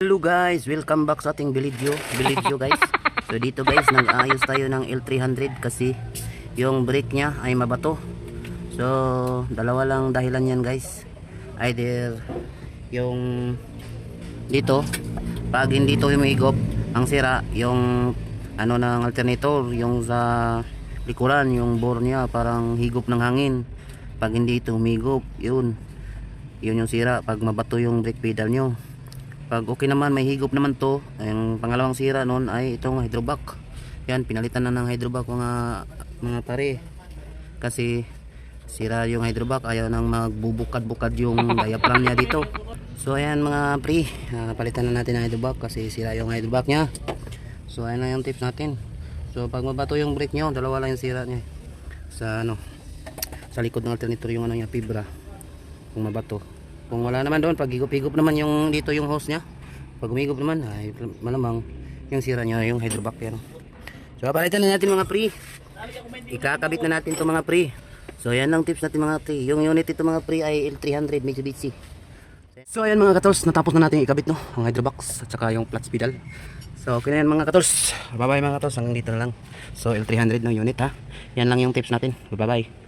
Hello guys, welcome back sa ating video, video guys. So dito guys, nag-ayos tayo ng L300 kasi yung brake niya ay mabato. So dalawa lang dahilan yan guys. Either yung dito, pag hindi to humigop, ang sira, yung ano ng alternator, yung sa likuran, yung bore niya parang higop ng hangin. Pag hindi ito humigop, yun. Yun yung sira pag mabato yung brake pedal nyo. Pag okay naman, may higop naman to. Ang pangalawang sira noon ay itong hydrovac. Yan, pinalitan na ng hydrovac mga mga pare. Kasi sira yung hydrovac, ayaw nang magbubukad-bukad yung diaphragm niya dito. So ayan mga pre, ah, palitan na natin ang hydrovac kasi sira yung hydrovac niya. So ayan na yung tips natin. So pag mabato yung brake nyo, dalawa lang yung sira niya. Sa ano, sa likod ng alternator yung ano niya, fibra. Kung mabato. Kung wala naman doon, pag higop-higop naman yung dito yung hose niya. Pag humigop naman, ay malamang yung sira niya yung hydrovac yan. So palitan na natin mga pre. Ikakabit na natin to mga pre. So yan lang tips natin mga pre. Yung unit ito mga pre ay L300 Mitsubishi. So ayan mga katols, natapos na natin ikabit no, ang hydrobox at saka yung clutch pedal. So okay na yan mga katols. Bye bye mga katols, hanggang dito na lang. So L300 ng unit ha. Yan lang yung tips natin. Bye bye.